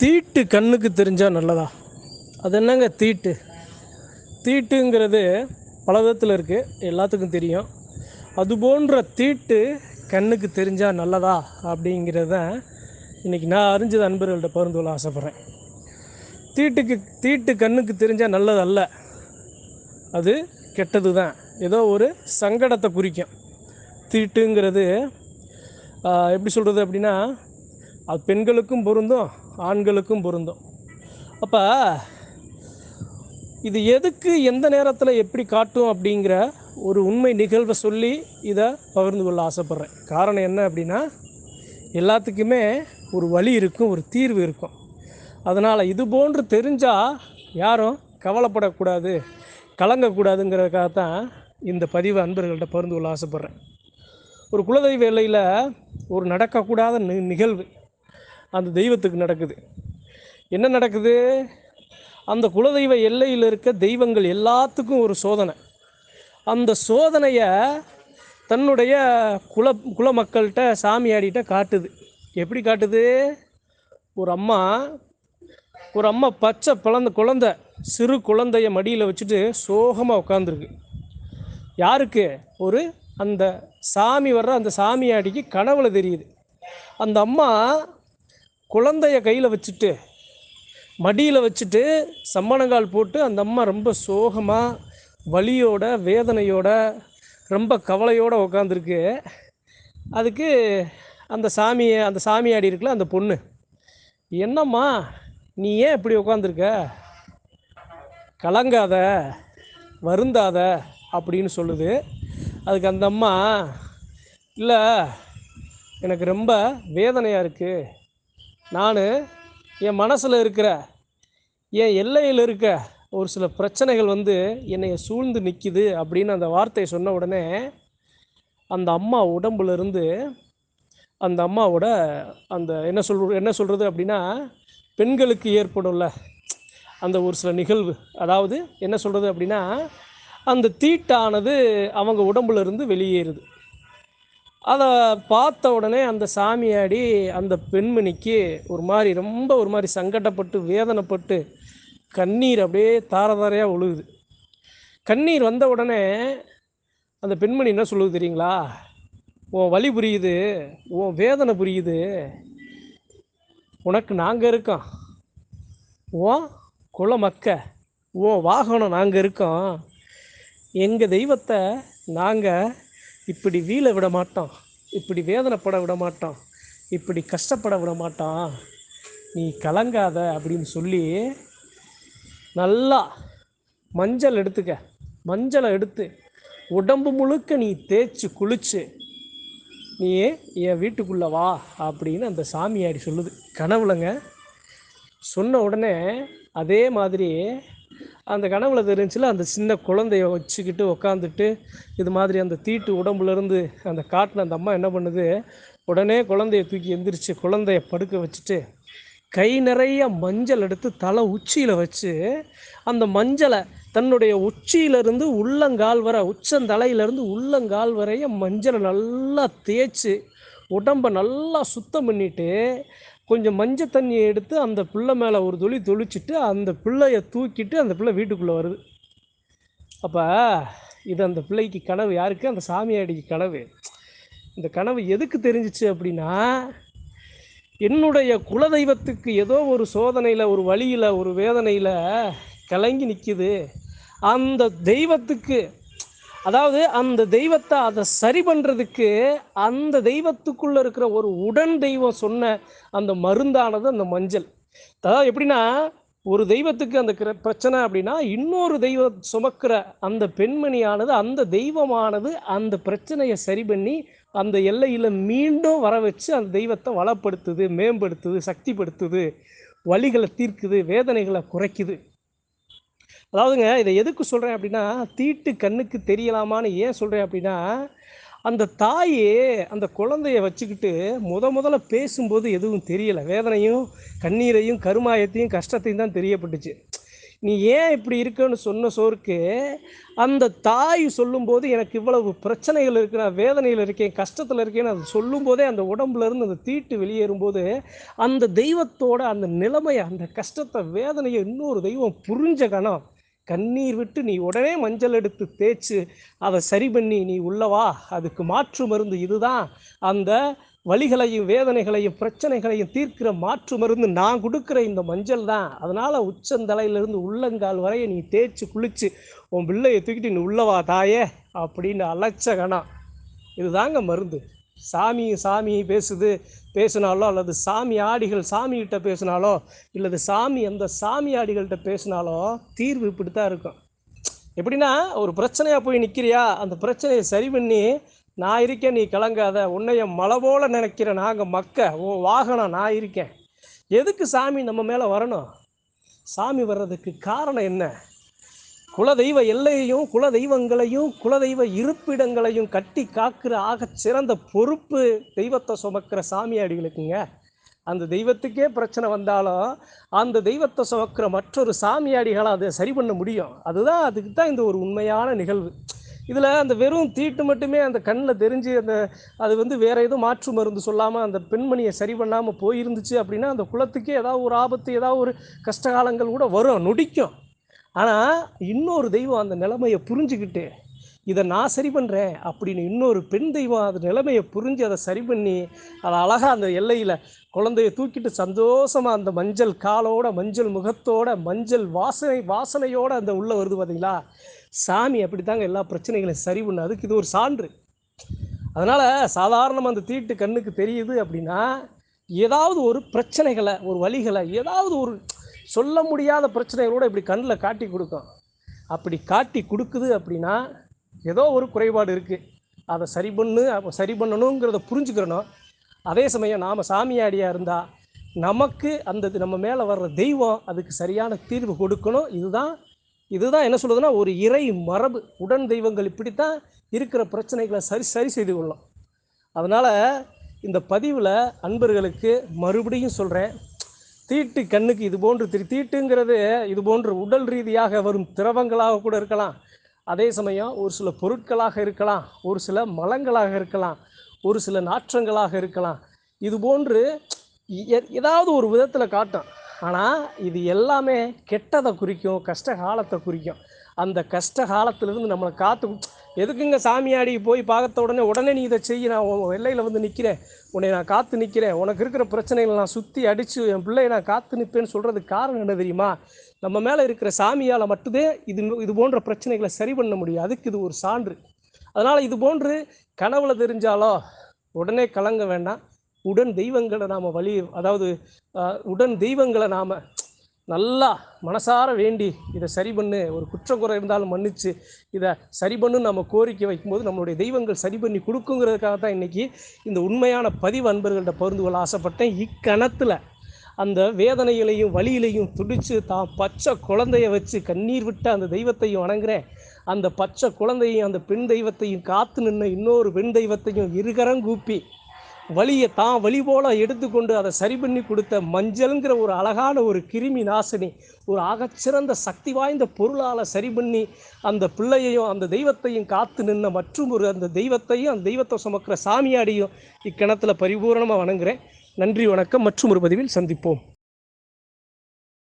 தீட்டு கண்ணுக்கு தெரிஞ்சால் நல்லதா? அது என்னங்க தீட்டு? தீட்டுங்கிறது பல விதத்தில் இருக்குது எல்லாத்துக்கும் தெரியும். அது போன்ற தீட்டு கண்ணுக்கு தெரிஞ்சால் நல்லதா? அப்படிங்கிறத இன்றைக்கி நான் அறிஞ்சது அன்பர்கள்ட்ட பகிர்ந்து கொள்ள ஆசைப்பட்றேன். தீட்டுக்கு தீட்டு கண்ணுக்கு தெரிஞ்சால் நல்லது அல்ல அது கெட்டது தான் ஏதோ ஒரு சங்கடத்தை குறிக்கும். தீட்டுங்கிறது எப்படி சொல்கிறது அப்படின்னா அது பெண்களுக்கும் பொருந்தும். ஆண்களுக்கும் பொருந்தும். அப்போ இது எதுக்கு எந்த நேரத்தில் எப்படி காட்டும் அப்படிங்கிற ஒரு உண்மை நிகழ்வை சொல்லி இதை பகிர்ந்து கொள்ள ஆசைப்பட்றேன். காரணம் என்ன அப்படின்னா எல்லாத்துக்குமே ஒரு வழி இருக்கும் ஒரு தீர்வு இருக்கும். அதனால் இது போன்று தெரிஞ்சால் யாரும் கவலைப்படக்கூடாது கலங்கக்கூடாதுங்கிறதுக்காக தான் இந்த பதிவு அன்பர்கள்ட்ட பகிர்ந்து கொள்ள ஆசைப்பட்றேன். ஒரு குலதெய்வ எல்லையில் ஒரு நடக்கக்கூடாத நி நிகழ்வு. அந்த தெய்வத்துக்கு நடக்குது. என்ன நடக்குது? அந்த குலதெய்வ எல்லையில் இருக்க தெய்வங்கள் எல்லாத்துக்கும் ஒரு சோதனை. அந்த சோதனையை தன்னுடைய குல குல மக்கள்கிட்ட சாமியாடிகிட்ட காட்டுது. எப்படி காட்டுது? ஒரு அம்மா ஒரு அம்மா பச்சை பிளந்த குழந்த சிறு குழந்தைய மடியில் வச்சுட்டு சோகமாக உட்காந்துருக்கு யாருக்கு? ஒரு அந்த சாமி வர்ற அந்த சாமியாடிக்கு கனவுல தெரியுது. அந்த அம்மா குழந்தைய கையில் வச்சுட்டு மடியில் வச்சுட்டு சம்மணங்கால் போட்டு அந்த அம்மா ரொம்ப சோகமாக வலியோட வேதனையோட ரொம்ப கவலையோடு உக்காந்துருக்கு. அதுக்கு அந்த சாமியை அந்த சாமியாடி இருக்குல்ல அந்த பொண்ணு என்னம்மா நீ ஏன் இப்படி உட்காந்துருக்க கலங்காத வருந்தாத அப்படின்னு சொல்லுது. அதுக்கு அந்த அம்மா இல்லை எனக்கு ரொம்ப வேதனையாக இருக்குது நான் என் மனசில் இருக்கிற என் எல்லையில் இருக்க ஒரு சில பிரச்சனைகள் வந்து என்னை சூழ்ந்து நிற்கிது அப்படின்னு அந்த வார்த்தையை சொன்ன உடனே அந்த அம்மா உடம்புலேருந்து அந்த அம்மாவோட அந்த என்ன சொல் என்ன சொல்கிறது அப்படின்னா பெண்களுக்கு ஏற்படும்ல அந்த ஒரு சில நிகழ்வு. அதாவது என்ன சொல்கிறது அப்படின்னா அந்த தீட்டானது அவங்க உடம்புலேருந்து வெளியேறுது. அதை பார்த்த உடனே அந்த சாமியாடி அந்த பெண்மணிக்கு ஒரு மாதிரி ரொம்ப ஒரு மாதிரி சங்கடப்பட்டு வேதனைப்பட்டு கண்ணீர் அப்படியே தாரதாரையாக ஒழுகுது. கண்ணீர் வந்த உடனே அந்த பெண்மணி என்ன சொல்லுது தெரியுங்களா? உன் வலி புரியுது உன் வேதனை புரியுது. உனக்கு நாங்கள் இருக்கோம். உன் குலமக்க உன் வாகனம் நாங்கள் இருக்கோம். எங்கள் தெய்வத்தை நாங்கள் இப்படி வீழ விட மாட்டோம் இப்படி வேதனைப்பட விட மாட்டோம் இப்படி கஷ்டப்பட விட மாட்டான். நீ கலங்காத அப்படின்னு சொல்லி நல்லா மஞ்சள் எடுத்துக்க. மஞ்சளை எடுத்து உடம்பு முழுக்க நீ தேய்ச்சி குளிச்சு நீ என் வீட்டுக்குள்ளே வா அப்படின்னு அந்த சாமியாடி சொல்லுது. கனவுலங்க சொன்ன உடனே அதே மாதிரி அந்த கனவுல தெரிஞ்சில அந்த சின்ன குழந்தைய வச்சுக்கிட்டு உக்காந்துட்டு இது மாதிரி அந்த தீட்டு உடம்புலேருந்து அந்த காட்டின அந்த அம்மா என்ன பண்ணுது? உடனே குழந்தைய தூக்கி எந்திரிச்சு குழந்தைய படுக்க வச்சுட்டு கை நிறைய மஞ்சள் எடுத்து தலை உச்சியில் வச்சு அந்த மஞ்சளை தன்னுடைய உச்சியிலிருந்து உள்ளங்கால் வர உச்சந்தலையிலேருந்து உள்ளங்கால் வரைய மஞ்சளை நல்லா தேய்ச்சி உடம்பை நல்லா சுத்தம் பண்ணிட்டு கொஞ்சம் மஞ்சள் தண்ணியை எடுத்து அந்த பிள்ளை மேலே ஒரு துளி தொளிச்சிட்டு அந்த பிள்ளையை தூக்கிட்டு அந்த பிள்ளை வீட்டுக்குள்ளே வருது. அப்போ இது அந்த பிள்ளைக்கு கனவு யாருக்கு? அந்த சாமியாடிக்கு கனவு. இந்த கனவு எதுக்கு தெரிஞ்சிச்சு அப்படின்னா என்னுடைய குலதெய்வத்துக்கு ஏதோ ஒரு சோதனையில் ஒரு வழியில் ஒரு வேதனையில் கலங்கி நிற்கிது அந்த தெய்வத்துக்கு அதாவது அந்த தெய்வத்தை அதை சரி பண்ணுறதுக்கு அந்த தெய்வத்துக்குள்ளே இருக்கிற ஒரு உடன் தெய்வம் சொன்ன அந்த மருந்தானது அந்த மஞ்சள். அதாவது எப்படின்னா ஒரு தெய்வத்துக்கு அந்த கிர- பிரச்சனை அப்படின்னா இன்னொரு தெய்வம் சுமக்கிற அந்த பெண்மணியானது அந்த தெய்வமானது அந்த பிரச்சனையை சரி பண்ணி அந்த எல்லையில் மீண்டும் வர வச்சு அந்த தெய்வத்தை வளப்படுத்துது மேம்படுத்துது சக்திப்படுத்துது வலிகளை தீர்க்குது வேதனைகளை குறைக்குது. அதாவதுங்க இதை எதுக்கு சொல்கிறேன் அப்படின்னா தீட்டு கண்ணுக்கு தெரியலாமான்னு ஏன் சொல்கிறேன் அப்படின்னா அந்த தாய் அந்த குழந்தைய வச்சுக்கிட்டு முத முதல்ல பேசும்போது எதுவும் தெரியலை. வேதனையும் கண்ணீரையும் கருமாயத்தையும் கஷ்டத்தையும் தான் தெரியப்பட்டுச்சு. நீ ஏன் இப்படி இருக்குன்னு சொன்ன சோருக்கு அந்த தாய் சொல்லும்போது எனக்கு இவ்வளவு பிரச்சனைகள் இருக்கு நான் வேதனையில் இருக்கேன் கஷ்டத்தில் இருக்கேன்னு அது சொல்லும்போதே அந்த உடம்புலேருந்து அந்த தீட்டு வெளியேறும்போது அந்த தெய்வத்தோட அந்த நிலைமையை அந்த கஷ்டத்தை வேதனையை இன்னொரு தெய்வம் புரிஞ்ச கணம் கண்ணீர் விட்டு நீ உடனே மஞ்சள் எடுத்து தேய்ச்சு அதை சரி பண்ணி நீ உள்ளவா அதுக்கு மாற்று மருந்து இதுதான் அந்த வலிகளையும் வேதனைகளையும் பிரச்சனைகளையும் தீர்க்கிற மாற்று மருந்து நான் கொடுக்குற இந்த மஞ்சள் தான். அதனால் உச்சந்தலையிலிருந்து உள்ளங்கால் வரைய நீ தேய்ச்சி குளித்து உன் பிள்ளையை தூக்கிட்டு நீ உள்ளவா தாயே அப்படின்னு அலட்சகணம் கணம். இதுதாங்க மருந்து. சாமி சாமி பேசுது பேசினாலோ அல்லது சாமி ஆடிகள் சாமிகிட்ட பேசினாலோ இல்லது சாமி அந்த சாமி ஆடிகள்கிட்ட பேசினாலோ தீர்வு இப்படி தான் இருக்கும். எப்படின்னா ஒரு பிரச்சனையாக போய் நிற்கிறியா அந்த பிரச்சனையை சரி பண்ணி நான் இருக்கேன் நீ கலங்காத உன்னைய மலை போல நினைக்கிற நாங்கள் மக்க. உன் வாகனம் நான் இருக்கேன். எதுக்கு சாமி நம்ம மேலே வரணும்? சாமி வர்றதுக்கு காரணம் என்ன? குலதெய்வ எல்லையையும் குலதெய்வங்களையும் குலதெய்வ இருப்பிடங்களையும் கட்டி காக்கிற ஆக சிறந்த பொறுப்பு தெய்வத்தை சுமக்கிற சாமியாடிகளுக்குங்க அந்த தெய்வத்துக்கே பிரச்சனை வந்தாலும் அந்த தெய்வத்தை சுமக்கிற மற்றொரு சாமியாடிகளை அதை சரி பண்ண முடியும். அதுதான் அதுக்கு தான் இந்த ஒரு உண்மையான நிகழ்வு. இதில் அந்த வெறும் தீட்டு மட்டுமே அந்த கண்ணில் தெரிஞ்சு அந்த அது வந்து வேறு எதுவும் மாற்று மருந்து சொல்லாமல் அந்த பெண்மணியை சரி பண்ணாமல் போயிருந்துச்சு அப்படின்னா அந்த குளத்துக்கே ஏதாவது ஒரு ஆபத்து ஏதாவது ஒரு கஷ்டகாலங்கள் கூட வரும் நொடிக்கும். ஆனால் இன்னொரு தெய்வம் அந்த நிலைமையை புரிஞ்சுக்கிட்டு இதை நான் சரி பண்ணுறேன் அப்படின்னு இன்னொரு பெண் தெய்வம் அந்த நிலைமையை புரிஞ்சு அதை சரி பண்ணி அதை அழகாக அந்த எல்லையில் குழந்தைய தூக்கிட்டு சந்தோஷமாக அந்த மஞ்சள் காலோட மஞ்சள் முகத்தோட மஞ்சள் வாசனை வாசனையோடு அந்த உள்ளே வருது பார்த்தீங்களா சாமி அப்படித்தாங்க எல்லா பிரச்சனைகளையும் சரி பண்ண. அதுக்கு இது ஒரு சான்று. அதனால் சாதாரணமாக அந்த தீட்டு கண்ணுக்கு தெரியுது அப்படின்னா ஏதாவது ஒரு பிரச்சனைகளை ஒரு வழிகளை ஏதாவது ஒரு சொல்ல முடியாத பிரச்சனைகளோட இப்படி கண்ணில் காட்டி கொடுக்கும். அப்படி காட்டி கொடுக்குது அப்படின்னா ஏதோ ஒரு குறைபாடு இருக்குது அதை சரி பண்ணு அப்போ சரி பண்ணணுங்கிறத புரிஞ்சுக்கிறணும் அதே சமயம் நாம் சாமியாடியாக இருந்தால் நமக்கு அந்த இது நம்ம மேலே வர்ற தெய்வம் அதுக்கு சரியான தீர்வு கொடுக்கணும். இதுதான் இதுதான் என்ன சொல்லுதுன்னா ஒரு இறை மரபு. உடன் தெய்வங்கள் இப்படித்தான் இருக்கிற பிரச்சனைகளை சரி சரி செய்து கொள்ளும் அதனால் இந்த பதிவில் அன்பர்களுக்கு மறுபடியும் சொல்கிறேன் தீட்டு கண்ணுக்கு இது போன்று திரு தீட்டுங்கிறது இது போன்று உடல் ரீதியாக வரும் திரவங்களாக கூட இருக்கலாம். அதே சமயம் ஒரு சில பொருட்களாக இருக்கலாம். ஒரு சில மலங்களாக இருக்கலாம். ஒரு சில நாற்றங்களாக இருக்கலாம். இது போன்று ஏதாவது ஒரு விதத்தில் காட்டும். ஆனால் இது எல்லாமே கெட்டதை குறிக்கும் கஷ்ட காலத்தை குறிக்கும். அந்த கஷ்ட காலத்திலிருந்து நம்மளை காத்து எதுக்குங்க சாமியாடி போய் பார்த்த உடனே உடனே நீ இதை செய்ய நான் உன் எல்லையில் வந்து நிற்கிறேன் உன்னை நான் காத்து நிற்கிறேன் உனக்கு இருக்கிற பிரச்சனைகளை நான் சுற்றி அடித்து என் பிள்ளையை நான் காத்து நிற்பேன்னு சொல்கிறதுக்கு காரணம் என்ன தெரியுமா? நம்ம மேலே இருக்கிற சாமியால் மட்டுமே இது இது போன்ற பிரச்சனைகளை சரி பண்ண முடியும். அதுக்கு இது ஒரு சான்று. அதனால் இது போன்று கனவுல தெரிஞ்சாலோ உடனே கலங்க வேண்டாம். உடன் தெய்வங்களை நாம் வழி அதாவது உடன் தெய்வங்களை நாம் நல்லா மனசார வேண்டி இதை சரி பண்ணு ஒரு குற்றக்குறை இருந்தாலும் மன்னிச்சு இதை சரி பண்ணு நம்ம கோரிக்கை வைக்கும்போது நம்மளுடைய தெய்வங்கள் சரி பண்ணி கொடுக்குங்கிறதுக்காக தான் இன்றைக்கி இந்த உண்மையான பதிவு அன்பர்கள்ட்ட பருந்து கொள்ள ஆசைப்பட்டேன். இக்கணத்தில் அந்த வேதனையிலையும் வலியிலையும் துடித்து தான் பச்சை குழந்தைய வச்சு கண்ணீர் விட்டு அந்த தெய்வத்தையும் வணங்குறேன். அந்த பச்சை குழந்தையும் அந்த பெண் தெய்வத்தையும் காத்து நின்று இன்னொரு பெண் தெய்வத்தையும் இருகரங்கூப்பி வலியை தான் வழி போல் எடுத்துக்கொண்டு அதை சரி பண்ணி கொடுத்த மஞ்சள்ங்கிற ஒரு அழகான ஒரு கிருமி நாசினி ஒரு ஆகச்சிறந்த சக்தி வாய்ந்த பொருளால் சரி பண்ணி அந்த பிள்ளையையும் அந்த தெய்வத்தையும் காத்து நின்ன மற்றும் ஒரு அந்த தெய்வத்தையும் அந்த தெய்வத்தை சுமக்கிற சாமியாடியும் இக்கணத்தில் பரிபூரணமாக வணங்குகிறேன் நன்றி வணக்கம். மற்றும் ஒரு பதிவில் சந்திப்போம்.